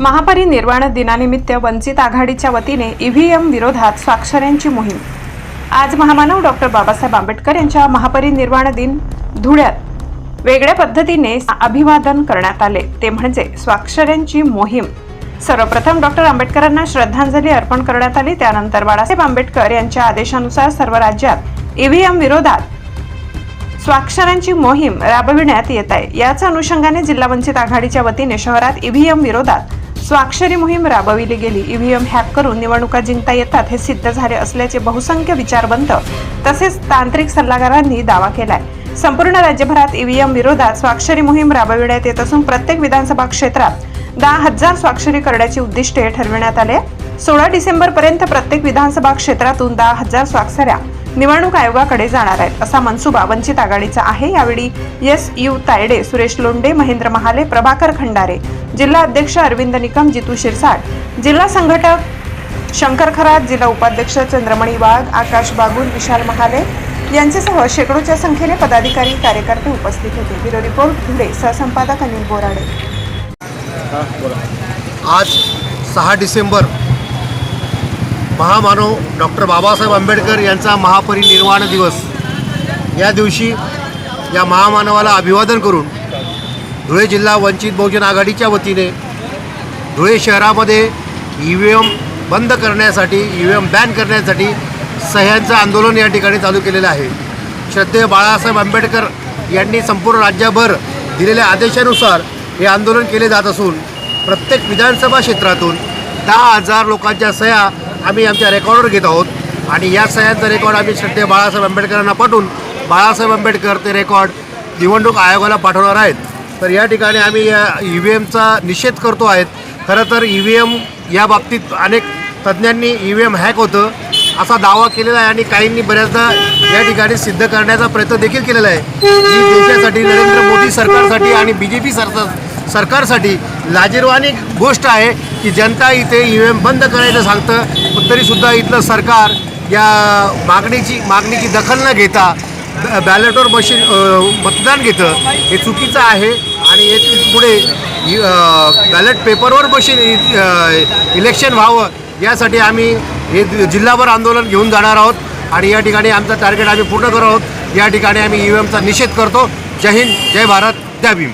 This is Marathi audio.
महापरिनिर्वाण दिनानिमित्त वंचित आघाडीच्या वतीने ईव्हीएम विरोधात स्वाक्षऱ्यांची मोहीम. आज महामानव डॉक्टर बाबासाहेब आंबेडकर यांच्या महापरिनिर्वाण दिन धुळ्यात. वेगळ्या पद्धतीने अभिवादन करण्यात आले. ते म्हणजे स्वाक्षऱ्यांची मोहीम. सर्वप्रथम डॉक्टर आंबेडकरांना श्रद्धांजली अर्पण करण्यात आली. त्यानंतर बाळासाहेब आंबेडकर यांच्या आदेशानुसार सर्व राज्यात ईव्हीएम विरोधात स्वाक्षरांची मोहीम राबविण्यात येत आहे. याच अनुषंगाने जिल्हा वंचित आघाडीच्या वतीने शहरात ईव्हीएम विरोधात स्वाक्षरी मोहीम राबविली गेली. ईव्हीएम हॅक करून निवडणुका जिंकता येतात हे सिद्ध झाले असल्याचे बहुसंख्य विचारवंत तसेच तांत्रिक सल्लागारांनी दावा केलाय. संपूर्ण राज्यभरात ईव्हीएम विरोधात स्वाक्षरी मोहीम राबविण्यात येत असून प्रत्येक विधानसभा क्षेत्रात दहा हजार स्वाक्षरी करण्याची उद्दिष्टे ठरविण्यात आले सोळा डिसेंबर पर्यंत प्रत्येक विधानसभा क्षेत्रातून दहा हजार स्वाक्षऱ्या निवडणूक आयोगाकडे जाणार आहेत. असा मनसुबा वंचित आघाडीचा आहे. यावेळी एस यू तायडे सुरेश लोंडे महेंद्र महाले प्रभाकर खंडारे जिल्हा अध्यक्ष अरविंद निकम जितू शिरसाट जिल्हा संघटक शंकर खरात जिल्हा उपाध्यक्ष चंद्रमणी वाघ आकाश बागुल विशाल महाले यांच्यासह शेकडोच्या संख्येने पदाधिकारी कार्यकर्ते उपस्थित होते. Bureau report Dhule. सहसंपादक Anil Borade. आज सहा डिसेंबर महामानव डॉक्टर बाबासाहेब आंबेडकर यांचा महापरिनिर्वाण दिवस. या दिवशी या महामानवाला अभिवादन करून धुळे जिल्हा वंचित बहुजन आघाडीच्या वतीने धुळे शहरामध्ये ई व्ही एम बंद करण्यासाठी ई व्ही एम बॅन करण्यासाठी सह्यांचं आंदोलन या ठिकाणी चालू केलेलं आहे. श्रद्धेय बाळासाहेब आंबेडकर यांनी संपूर्ण राज्यभर दिलेल्या आदेशानुसार हे आंदोलन केले जात असून प्रत्येक विधानसभा क्षेत्रातून दहा हजार लोकांच्या सह्या आम्ही आमच्या रेकॉर्डवर घेत आहोत. आणि या सह्यांचा रेकॉर्ड आम्ही श्रद्धे बाळासाहेब आंबेडकरांना पाठवून बाळासाहेब आंबेडकर ते रेकॉर्ड निवडणूक आयोगाला पाठवणार आहेत. तर या ठिकाणी आम्ही या ई व्ही एमचा निषेध करतो आहेत. खरं तर ई व्ही एम या बाबतीत अनेक तज्ज्ञांनी ई व्ही एम हॅक होतं असा दावा केलेला आहे आणि काहींनी बऱ्याचदा या ठिकाणी सिद्ध करण्याचा प्रयत्न देखील केलेला आहे. ही देशासाठी नरेंद्र मोदी सरकारसाठी आणि बी जे पी सरकार सरकारसाठी लाजीरवाणी गोष्ट आहे की जनता इथे ई व्ही एम बंद करायचं सांगतं पण तरीसुद्धा इथलं सरकार या मागणीची मागणीची दखल न घेता ब- बॅलेटवर मशीन मतदान घेतं. हे चुकीचं आहे आणि हे पुढे इ- बॅलेट पेपरवर मशीन इ- इलेक्शन व्हावं यासाठी आम्ही हे जिल्हाभर आंदोलन घेऊन जाणार आहोत आणि या ठिकाणी आमचं टार्गेट आम्ही पूर्ण करत आहोत. या ठिकाणी आम्ही ई व्ही एमचा निषेध करतो. जय हिंद जय भारत जय भीम.